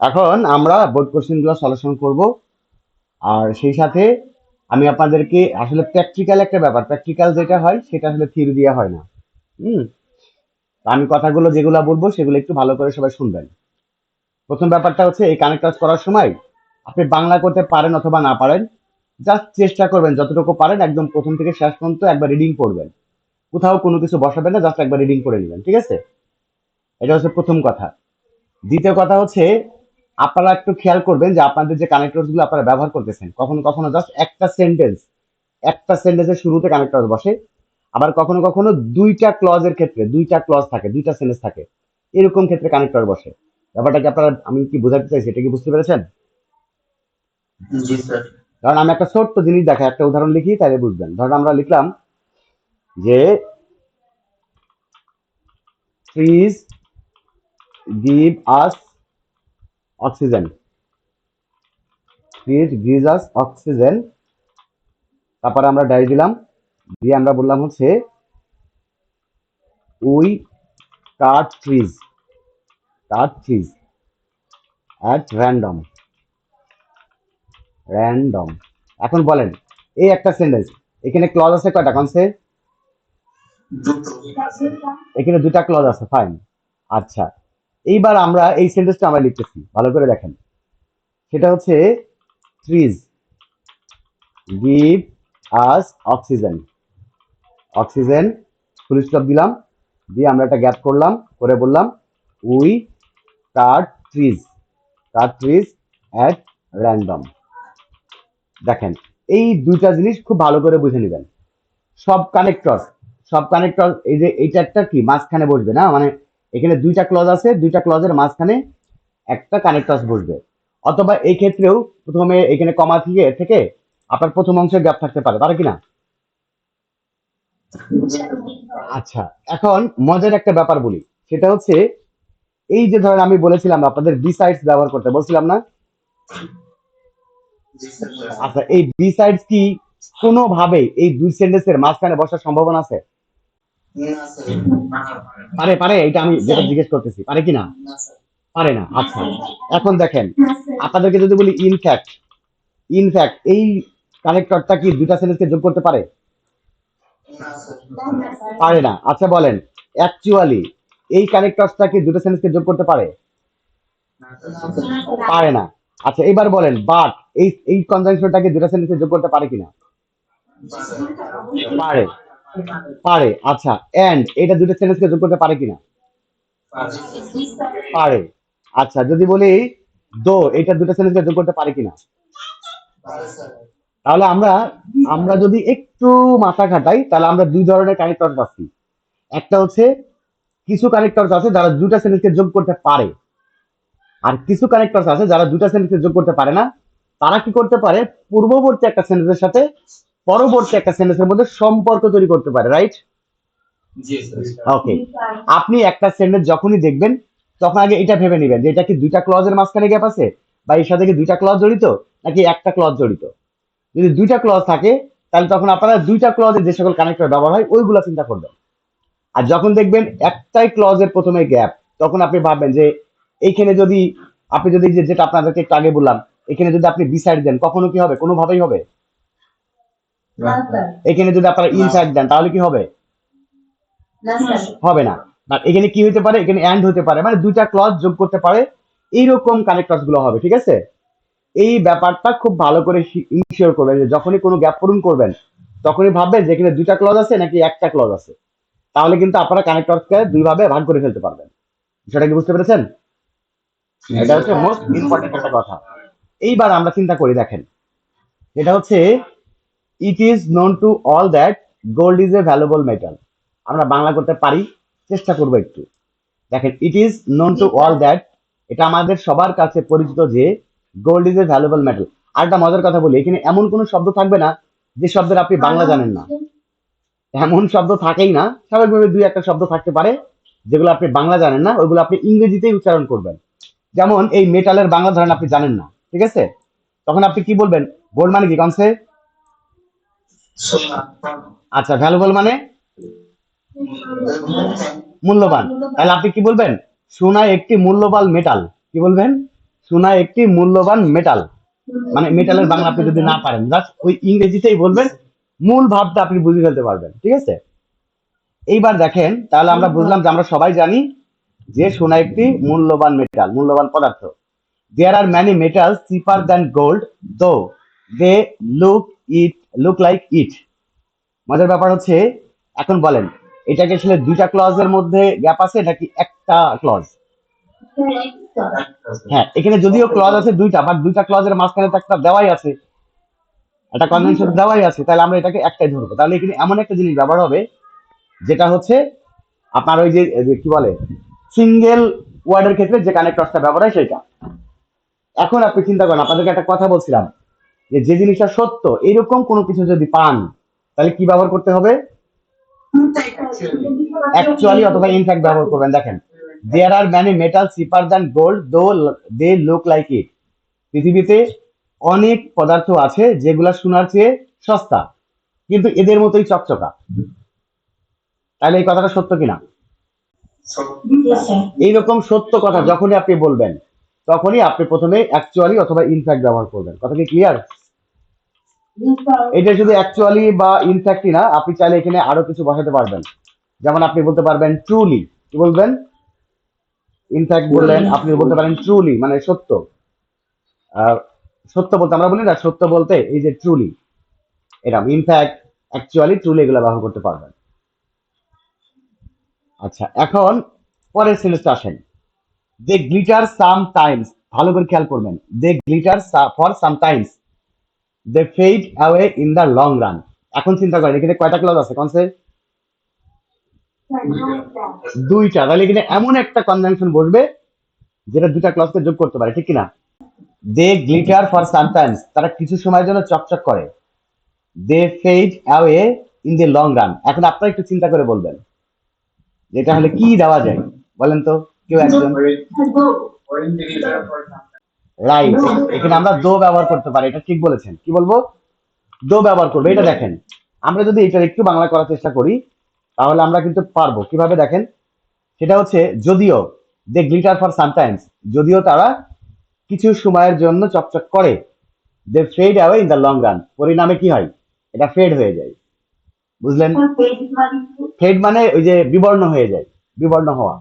এখন আমরা বোর্ড কোশ্চেনগুলো সলিউশন করব। আর সেই সাথে আমি আপনাদেরকে আসলে প্র্যাকটিক্যাল একটা ব্যাপার প্র্যাকটিক্যাল যেটা হয় সেটা আসলে থিওরি দিয়ে হয় না। হুম? আমি কথাগুলো যেগুলো বলব সেগুলো একটু ভালো করে সবাই শুনবেন। প্রথম ব্যাপারটা হচ্ছে এই কানেক্ট কাজ করার সময় আপনি বাংলা করতে পারেন অথবা না পারেন জাস্ট চেষ্টা করবেন, যতটুকু পারেন একদম প্রথম থেকে শেষ পর্যন্ত একবার রিডিং পড়বেন। কোথাও কোনো কিছু বসাবেন না জাস্ট একবার রিডিং করে নেবেন, ঠিক আছে? এটা হচ্ছে প্রথম কথা। দ্বিতীয় কথা হচ্ছে আপনারা একটু খেয়াল করবেন যে আপনাদের যে কানেক্টরসগুলো আপনারা ব্যবহার করতেছেন কখনো কখনো জাস্ট একটা সেন্টেন্স একটা সেন্টেন্সের শুরুতে কানেক্টর বসে আবার কখনো কখনো দুইটা ক্লজের ক্ষেত্রে দুইটা ক্লজ থাকে দুইটা সেন্টেন্স থাকে এরকম ক্ষেত্রে কানেক্টর বসে। ব্যাপারটা কি আপনারা আমি কি বোঝাতে চাইছি এটা কি বুঝতে পেরেছেন? জি স্যার। কারণ আমি একটা ছোট্ট জিনিস দেখা একটা উদাহরণ লিখি তাহলে বুঝবেন। ধরুন আমরা লিখলাম যে trees give us oxygen. Give us oxygen তারপরে আমরা ডাই দিলাম। দিয়ে আমরা বললাম হচ্ছে we cut trees cut trees at random random এখন বলেন এই একটা সেন্টেন্স এখানে ক্লজ আছে কয়টা কনসে এখানে দুটা ক্লজ আছে ফাইন আচ্ছা। এইবার আমরা এই সেন্টেন্সটা আমরা লিখতেছি, ভালো করে দেখেন। সেটা হচ্ছে trees give us oxygen oxygen full stop দিলাম, দিয়ে আমরা একটা গ্যাপ করলাম, করে বললাম we cut trees cut trees at random দেখেন, এই দুইটা জিনিস খুব ভালো করে বুঝে নেবেন। সব কানেক্টর সব কানেক্টর এই যে এইটা একটা কি, মাঝখানে বসবে না? মানে এখানে দুইটা ক্লজ আছে, দুইটা ক্লজের মাঝখানে একটা কানেক্টর বসবে। অথবা এই ক্ষেত্রেও প্রথমে এখানে কমা থেকে থেকে আপনার প্রথম অংশের গ্যাপ থাকতে পারে পারে কিনা? আচ্ছা এখন মজার একটা ব্যাপার বলি। সেটা হচ্ছে, এই যে ধরেন আমি বলেছিলাম আপনাদের বি সাইডস ব্যবহার করতে, বলছিলাম না? আচ্ছা এই বি সাইডস কি কোনোভাবে এই দুই সেন্টেন্সের মাঝখানে বসার সম্ভাবনা আছে? পারে পারে এটা আমি যেটা জিজ্ঞেস করতেছি, পারে কি না পারে না আচ্ছা। এখন দেখেন, আপনাদেরকে যদি বলি ইনফ্যাক্ট ইনফ্যাক্ট এই কানেক্টরটা কি দুইটা সেন্টেন্সকে যোগ করতে পারে? পারে না। আচ্ছা বলেন অ্যাকচুয়ালি এই কানেক্টরটা কি দুটো সেন্টেন্সকে যোগ করতে পারে? পারে না। আচ্ছা এবার বলেন বাট এই এই কনজাংশনটাকে দুটো সেন্টেন্সে যোগ করতে পারে কিনা? পারে। পারে আচ্ছা এন্ড এটা দুটো সেন্টেন্সকে যোগ করতে পারে কিনা? পারে। আচ্ছা যদি বলি দো এটা দুটো সেন্টেন্সকে যোগ করতে পারে কিনা? তাহলে আমরা আমরা যদি একটু মাথা খাটাই তাহলে আমরা দুই ধরনের কানেক্টর পাচ্ছি। একটা হচ্ছে কিছু কানেক্টর আছে যারা দুটা সেন্টেন্সকে যোগ করতে পারে। আর কিছু কানেক্টর আছে যারা দুটা সেন্টেন্সকে যোগ করতে পারে না। তারা কি করতে পারে পূর্ববর্তী একটা সেন্টেন্সের সাথে পরবর্তী একটা সেন্টেন্সের মধ্যে সম্পর্ক তৈরি করতে পারে রাইট জি স্যার ওকে আপনি একটা সেন্টেন্স যখনই দেখবেন তখন আগে এটা ভেবে নেবেন যে এটা কি দুইটা ক্লজের মাঝখানে গ্যাপ আছে? বা এর সাথে কি দুইটা ক্লজ জড়িত? নাকি একটা ক্লজ জড়িত? যদি দুইটা ক্লজ থাকে তাহলে তখন আপনারা দুইটা ক্লজের যে সকল কানেক্টর ব্যবহার হয় ওইগুলো চিন্তা করবেন। আর যখন দেখবেন একটাই ক্লজের প্রথমে গ্যাপ তখন আপনি ভাববেন যে এইখানে যদি আপনি যদি যেটা আপনাদেরকে একটু আগে বললাম এখানে যদি আপনি বিসাইড দেন কখনো কি হবে? কোনোভাবেই হবে? এখানে যদি আপনারা। ইনসাইড দেন তাহলে কি হবে? হবে না। বাট এখানে কি হতে পারে? এখানে অ্যান্ড হতে পারে। মানে দুইটা ক্লজ যোগ করতে পারে। এইরকম কানেক্টরসগুলো হবে ঠিক আছে? এই ব্যাপারটা খুব ভালো করে ইনশিওর করবেন যে যখনই কোনো গ্যাপ পূরণ করবেন তখনই ভাববেন যে এখানে দুইটা ক্লজ আছে নাকি একটা ক্লজ আছে। তাহলে কিন্তু আপনারা কানেক্টরকে দুই ভাবে ভাগ করে ফেলতে পারবেন। সেটা কি বুঝতে পেরেছেন? এটা হচ্ছে মোস্ট ইম্পর্টেন্ট একটা কথা। এইবার আমরা চিন্তা করি দেখেন। এটা হচ্ছে it is known to all that gold is a valuable metal আমরা বাংলা করতে পারি চেষ্টা করব একটু। দেখেন it is known to all that এটা আমাদের সবার কাছে পরিচিত যে gold is a valuable metal আর একটা মজার কথা বলি এখানে এমন কোনো শব্দ থাকবে না যে শব্দের আপনি বাংলা জানেন না। এমন শব্দ থাকেই না স্বাভাবিকভাবে দুই একটা শব্দ থাকতে পারে যেগুলো আপনি বাংলা জানেন না ওইগুলো আপনি ইংরেজিতেই উচ্চারণ করবেন। যেমন এই মেটালের বাংলা ধরেন আপনি জানেন না ঠিক আছে? তখন আপনি কি বলবেন? গোল্ড মানে কি কনসে আচ্ছা ভ্যালুয়েবল মানে? মূল্যবান। তাহলে আপনি কি বলবেন? সোনা একটি মূল্যবান মেটাল কি বলবেন? সোনা একটি মূল্যবান মেটাল মানে মেটালের বাংলা আপনি যদি না পারেন জাস্ট ওই ইংরেজিতেই বলবেন, মূল ভাবটা আপনি বুঝে ফেলতে পারবেন, ঠিক আছে? এইবার দেখেন, তাহলে আমরা বুঝলাম যে আমরা সবাই জানি যে সোনা একটি মূল্যবান মেটাল মূল্যবান পদার্থ। There are many metals cheaper than gold though they look it look like it মজার ব্যাপার হচ্ছে, এখন বলেন, এটাকে আসলে দুইটা ক্লজের মধ্যে গ্যাপ আছে নাকি একটা ক্লজ হ্যাঁ এখানে যদিও ক্লজ আছে দুইটা বাট দুইটা ক্লজের মাঝখানে তো একটা দেওয়াই আছে। একটা কনভেনশন দেওয়াই আছে, তাহলে আমরা এটাকে একটাই ধরবো। তাহলে এখানে এমন একটা জিনিস ব্যবহার হবে, যেটা হচ্ছে আপনার ওই যে কি বলে সিঙ্গেল ওয়ার্ডের ক্ষেত্রে যে কানেক্টরসটা ব্যবহার হয় সেটা। এখন আপনি চিন্তা করেন, আপনাদেরকে একটা কথা বলছিলাম যে যে জিনিসটা সত্য, এরকম কোনো কিছু যদি পান, তাহলে কি ব্যবহার করতে হবে? অ্যাকচুয়ালি অথবা ইনফ্যাক্ট ব্যবহার করবেন। দেখেন there are many metal cheaper than gold though they look like it পৃথিবীতে অনেক পদার্থ আছে, যেগুলা সোনার চেয়ে সস্তা, কিন্তু এদের মতোই চকচকা। তাহলে এই কথাটা সত্য কিনা? এইরকম সত্য কথা যখনই আপনি বলবেন, তখনই আপনি প্রথমে অ্যাকচুয়ালি অথবা ইনফ্যাক্ট ব্যবহার করবেন। কথা কি ক্লিয়ার এটা শুধু অ্যাকচুয়ালি বা ইনফ্যাক্টই না আপনি চাইলে এখানে আরও কিছু বসাতে পারবেন। যেমন আপনি বলতে পারবেন ট্রুলি কি বলবেন? ইনফ্যাক্ট বললেন আপনি বলতে পারেন ট্রুলি মানে সত্য। আর সত্য বলতে আমরা বলি না সত্য বলতে এই যে ট্রুলি এরকম ইনফ্যাক্ট অ্যাকচুয়ালি ট্রুলি এগুলো ব্যবহার করতে পারবেন। আচ্ছা এখন পরের সিরিজটা আসেন। দে গ্লিটার সাম টাইমস ভালো করে খেয়াল করবেন। They glitter for some times they fade away in the long run এখন চিন্তা করেন, এখানে কয়টা ক্লজ আছে? কনসে দুইটা। তাহলে এখানে এমন একটা কনজাংশন বসবে, যেটা দুটা ক্লজকে যোগ করতে পারে, ঠিক কিনা? দে গ্লিটার ফর সামটাইমস তারা কিছু সময়ের জন্য চকচক করে। They fade away in the long run এখন আপনারা একটু চিন্তা করে বলবেন যেটা হলে কি দেওয়া যায়? বলেন তো, কেউ একজন। রাইট এখানে আমরা দো ব্যবহার করতে পারি এটা ঠিক বলেছেন। কি বলব? দো ব্যবহার করব এটা দেখেন। আমরা যদি এটা একটু বাংলা করার চেষ্টা করি তাহলে আমরা কিন্তু পারব। কীভাবে দেখেন? সেটা হচ্ছে যদিও দে গ্লিটার ফর সামটাইমস যদিও তারা কিছু সময়ের জন্য চকচক করে। They fade away in the long run পরিণামে কি হয়? এটা ফেড হয়ে যায়। বুঝলেন? ফেড মানে ওই যে বিবর্ণ হয়ে যায় বিবর্ণ হওয়া।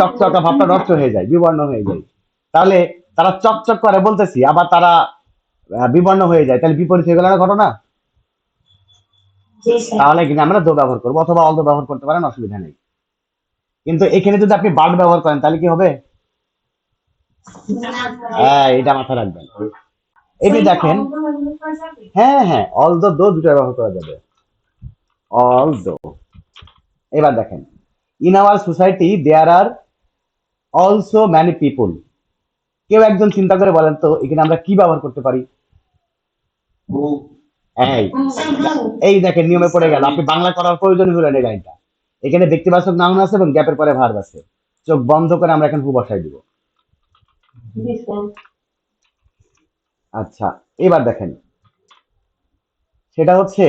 চকচকা ভাবটা নষ্ট হয়ে যায় বিবর্ণ হয়ে যায়। তাহলে তারা চকচক করে বলতেছি আবার তারা বিবর্ণ হয়ে যায়। তাহলে বিপরীত হয়ে গেল না ঘটনা? তাহলে কিন্তু আমরা দো ব্যবহার করব অথবা অল দো ব্যবহার করতে পারেন অসুবিধা নেই। কিন্তু এখানে যদি আপনি বার্ড ব্যবহার করেন তাহলে কি হবে? হ্যাঁ এটা মাথায় রাখবেন। এটি দেখেন হ্যাঁ হ্যাঁ অল দো দো দুটো ব্যবহার করা যাবে। অল দো। এবার দেখেন in our society there are also many people কেউ একজন চিন্তা করে বলেন তো এখানে আমরা কি ব্যবহার করতে পারি? এই দেখেন নিয়মে পড়ে গেল। আপনি বাংলা করার প্রয়োজন হলো এই লাইনটা। এখানে ব্যক্তিবাচক নাউন আছে এবং গ্যাপের পরে ভার্ব আছে। চোখ বন্ধ করে আমরা এখন হু বসাই দিব। আচ্ছা এবার দেখেন। সেটা হচ্ছে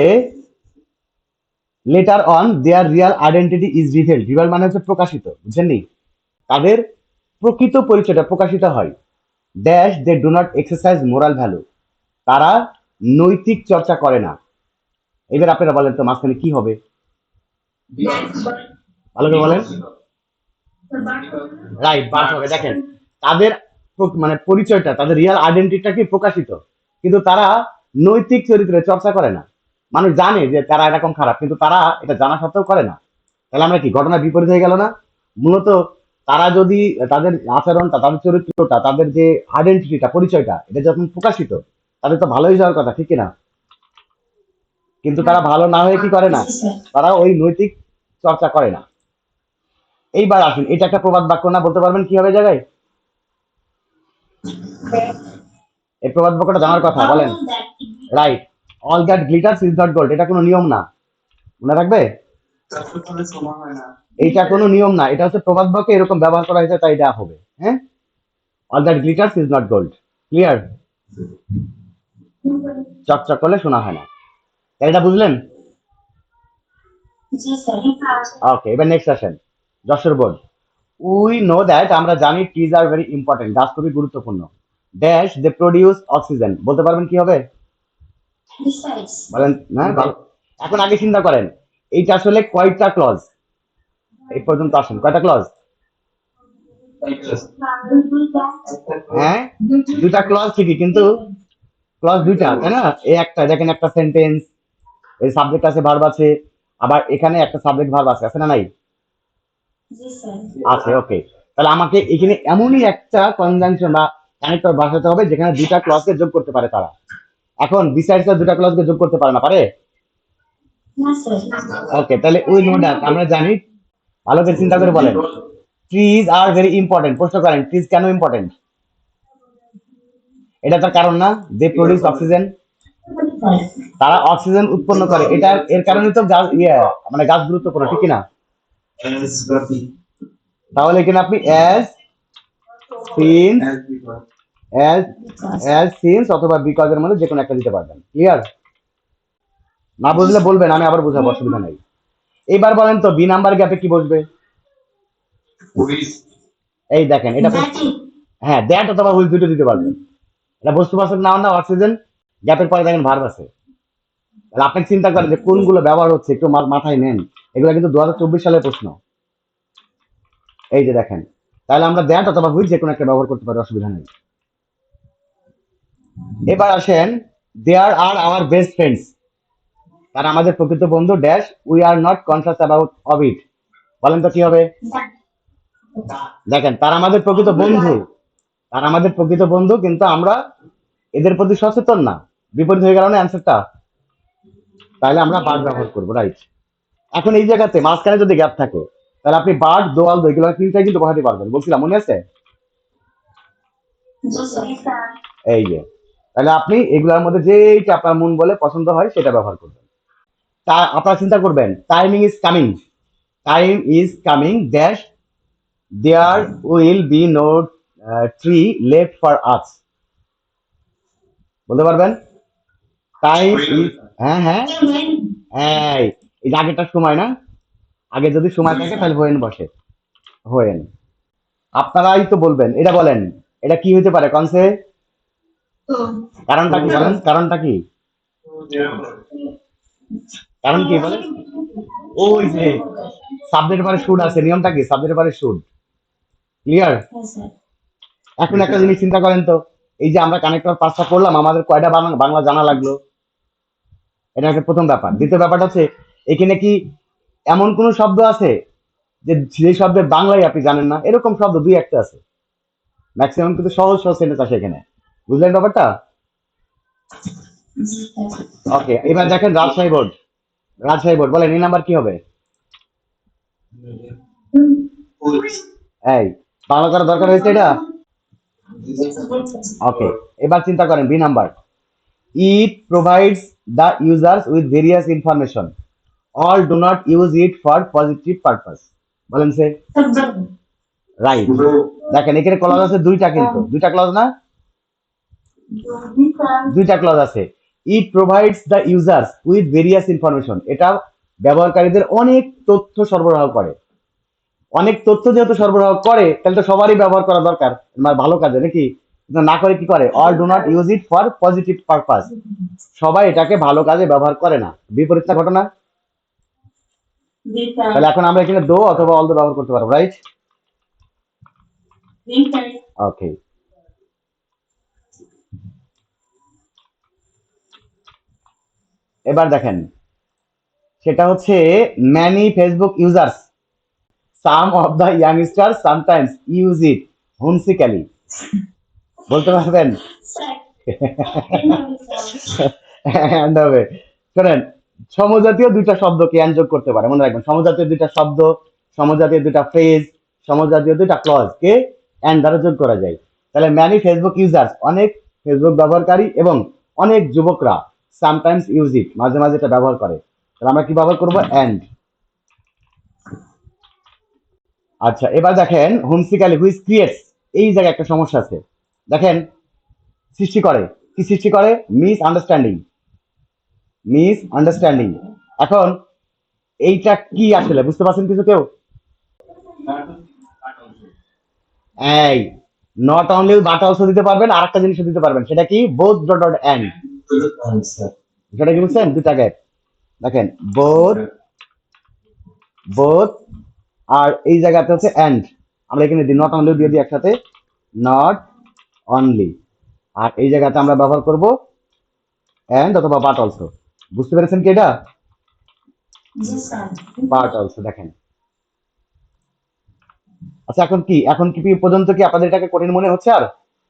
later on their real identity is reveal reveal মানে হচ্ছে প্রকাশিত বুঝছেননি তাদের প্রকৃত পরিচয়টা প্রকাশিত হয়। Dash they do not exercise moral value তারা নৈতিক চর্চা করে না। এবার আপনারা বলেন তো, মাঝখানে কি হবে? ভালো করে বলেন। রাইট বাস হবে। দেখেন, তাদের মানে পরিচয়টা, তাদের রিয়াল আইডেন্টিটিটা কি প্রকাশিত? কিন্তু তারা নৈতিক চরিত্রে চর্চা করে না। মানুষ জানে যে তারা এরকম খারাপ কিন্তু তারা এটা জানা সত্ত্বেও করে না। তাহলে আমরা কি ঘটনা বিপরীত হয়ে গেল না? মূলত তারা যদি তাদের আচরণটা তাদের চরিত্রটা তাদের যে আইডেন্টিটিটা পরিচয়টা এটা যখন প্রকাশিত তাদের তো ভালোই যাওয়ার কথা ঠিক না? কিন্তু তারা ভালো না হয়ে কি করে না? তারা ওই নৈতিক চর্চা করে না। এইবার আসুন এটা একটা প্রবাদ বাক্য না? বলতে পারবেন কি হবে জায়গায়? এই প্রবাদ বাক্যটা জানার কথা বলেন। Right all that glitters is not gold এটা কোনো নিয়ম না। মনে রাখবে? এইটা কোনো নিয়ম না। এটা হচ্ছে প্রবাদ বাক্য এরকম ব্যবহার করা হয়েছে তাই এটা হবে। হ্যাঁ? All that glitters is not gold clear চকচক করলে শোনা হয় না। এটা বুঝলেন? ওকে এবার নেক্সট আসেন Jessore board. We know that আমরা জানি ট্রিজ আর ভেরি ইম্পর্টেন্ট গাছ খুবই গুরুত্বপূর্ণ। ড্যাশ দে প্রডিউস অক্সিজেন বলতে পারবেন কি হবে? বলেন না ভালো। এখন আগে চিন্তা করেন এইটা আসলে কয়টা ক্লজ এই পর্যন্ত আসেন কয়টা ক্লজ হ্যাঁ? দুইটা ক্লজ ঠিকই কিন্তু ক্লজ দুইটা তাই না? এই একটা দেখেন একটা সেন্টেন্স এই সাবজেক্ট আছে ভার্ব আছে আবার এখানে একটা সাবজেক্ট ভার্ব আছে আছে না নাই? আছে ওকে তাহলে আমাকে এখানে এমনই একটা কনজাংশন বা কানেক্টর বসাতে হবে যেখানে দুইটা ক্লজকে যোগ করতে পারে তারা। এখন বিসাইডস দুটা ক্লজকে যোগ করতে পারে না পারে. ওকে তাহলে উই নো দ্যাট আমরা জানি। ভালো করে চিন্তা করে বলেন। ট্রিজ আর ভেরি ইম্পর্টেন্ট প্রশ্ন করেন ট্রিজ কেন ইম্পর্টেন্ট এটা তার কারণ না? দে প্রডিউস অক্সিজেন তারা অক্সিজেন উৎপন্ন করে। এটা এর কারণে তো গাছ ইয়ে মানে গাছ গুরুত্বপূর্ণ ঠিক না তাহলে এখানে আপনি as seen as as since অথবা বিকজ এর মধ্যে যে কোনো একটা দিতে পারবেন। ক্লিয়ার না বুঝলে বলবেন আমি আবার বোঝাবো অসুবিধা নাই। এবার বলেন তো বি নাম্বার গ্যাপে কি বসবে? এই দেখেন এটা হ্যাঁ দ্যাট অথবা উইল দুটো দিতে পারবেন। এটা বস্তুবাচক নাও না অক্সিজেন গ্যাপের পরে দেখেন ভার্ব আছে। তাহলে আপনি চিন্তা করেন যে কোনগুলো ব্যবহার হচ্ছে একটু মাথায় নেন। এগুলো কিন্তু দু হাজার চব্বিশ সালের প্রশ্ন। এই যে দেখেন তাহলে আমরা দ্যাট অথবা হুইল যে কোনো একটা ব্যবহার করতে পারি অসুবিধা নেই। এবার আসেন there are our best friends তারা আমাদের প্রকৃত বন্ধু dash we are not conscious about of it বলেন তো কি হবে? দেখেন তারা আমাদের প্রকৃত বন্ধু। তারা আমাদের প্রকৃত বন্ধু কিন্তু আমরা এদের প্রতি সচেতন না। বিপরীত হয়ে গেল না অ্যান্সারটা তাহলে আমরা বার্ড ব্যবহার করব রাইট এখন এই জায়গাতে মাঝখানে যদি গ্যাপ থাকে তাহলে আপনি বার্ড দোয়াল দো এগুলো তিনটাই কিন্তু বসাতে পারবেন। বলছিলাম মনে আছে? এই যে তাহলে আপনি এগুলোর মধ্যে যেইটা আপনার মন বলে পছন্দ হয় সেটা ব্যবহার করবেন। তা আপনারা চিন্তা করবেন timing is coming time is coming dash there will be no tree left for us বলতে পারবেন? টাইম ইজ হ্যাঁ হ্যাঁ। When, এই আগেরটা সময় না? আগে যদি সময় থাকে তাহলে হোয়েন বসে। হোয়েন আপনারাই তো বলবেন এটা বলেন এটা কি হতে পারে? কনসে কারণটা কি বলেন? কারণটা কি? কারণ কি বলেন? ওই যে সাবজেক্টের পরে শুড আছে, নিয়মটা কি? সাবজেক্টের পরে শুড ক্লিয়ার এখন একটা জিনিস চিন্তা করেন তো, এই যে আমরা কানেক্টর পাঁচটা করলাম আমাদের কয়টা বাংলা জানা লাগল? এটা একটা প্রথম ব্যাপার। দ্বিতীয় ব্যাপারটা হচ্ছে, এখানে কি এমন কোন শব্দ আছে যে যে শব্দের বাংলায় আপনি জানেন না? এরকম শব্দ দুই একটা আছে। ম্যাক্সিমাম কিন্তু সহজ সহজ সেন্টেন্স আছে এখানে। বুঝলেন ব্যাপারটা. ওকে এবার দেখেন রাজশাহী বোর্ড। রাজশাহী বোর্ড, বলেন, এই নাম্বার কি হবে? এই, বাংলা করার দরকার হয়েছে এটা? ওকে এবার চিন্তা করেন B number. It provides users with various information all do not use it for positive purpose বলেন সে। রাইট দেখেন, এখানে ক্লজ আছে দুইটা কিন্তু। দুইটা ক্লজ না? দুইটা ক্লজ আছে। It provides the users with various information এটা ব্যবহারকারীদের অনেক তথ্য সরবরাহ করে। অনেক তথ্য যেহেতু সরবরাহ করে তাহলে তো সবারই ব্যবহার করা দরকার। মানে ভালো কাজে নাকি? না করে কি করে? All do not use it for positive purpose সবাই এটাকে ভালো কাজে ব্যবহার করে না। বিপরীতটা ঘটনা? তাহলে এখন আমরা এখানে দো অথবা অল দো ব্যবহার করতে পারব রাইট ওকে এবার দেখেন। সেটা হচ্ছে many Facebook users some of the youngster sometimes use it whimsically বলতে পারবেন? শোনেন, সমজাতীয় দুইটা শব্দকে অ্যান যোগ করতে পারে। মনে রাখবেন, সমজাতীয় দুইটা শব্দ, সমজাতীয় দুইটা ফ্রেজ সমজাতীয় দুইটা ক্লজ কে অ্যান দ্বারা যোগ করা যায়। তাহলে ম্যানি ফেসবুক ইউজার্স অনেক ফেসবুক ব্যবহারকারী এবং অনেক যুবকরা সামটাইমস ইউজ ইট মাঝে মাঝে এটা ব্যবহার করে। তাহলে আমরা কি ব্যবহার করব? অ্যান্ড আচ্ছা এবার দেখেন হোমসিক্যালি হুইচ ক্রিয়েটস এই জায়গায় একটা সমস্যা আছে। দেখেন, সৃষ্টি করে। কি সৃষ্টি করে? মিস আন্ডারস্ট্যান্ডিং মিস আন্ডারস্ট্যান্ডিং এখন, এইটা কি আসলে? বুঝতে পারছেন কিছু কেউ? এই নট অনলি বাট অলসো দিতে পারবেন আর একটা জিনিসও দিতে পারবেন। সেটা কি? Both dot dot answer. সেটা কি বুঝছেন দুটা গ্যাপ দেখেন বোধ বোথ আর এই জায়গাতে হচ্ছে এন্ড আমরা এখানে দিই নট অনলি দিয়ে দিই একসাথে নট অনলি আর এই জায়গাতে আমরা ব্যবহার করব এন্ড অথবা বাট অলসো বুঝতে পেরেছেন কি এটা? বাট অলসো দেখেন। আচ্ছা এখন কি? এখন কি পর্যন্ত কি আপনাদের এটাকে কঠিন মনে হচ্ছে আর?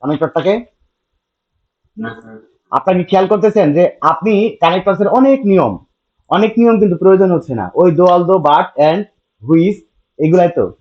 আপনারা কি খেয়াল করতেছেন যে আপনি কানেক্ট কানেক্টরসের অনেক নিয়ম? অনেক নিয়ম কিন্তু প্রয়োজন হচ্ছে না। ওই দোয়াল দো বাট এন্ড হুইস এগুলাই তো।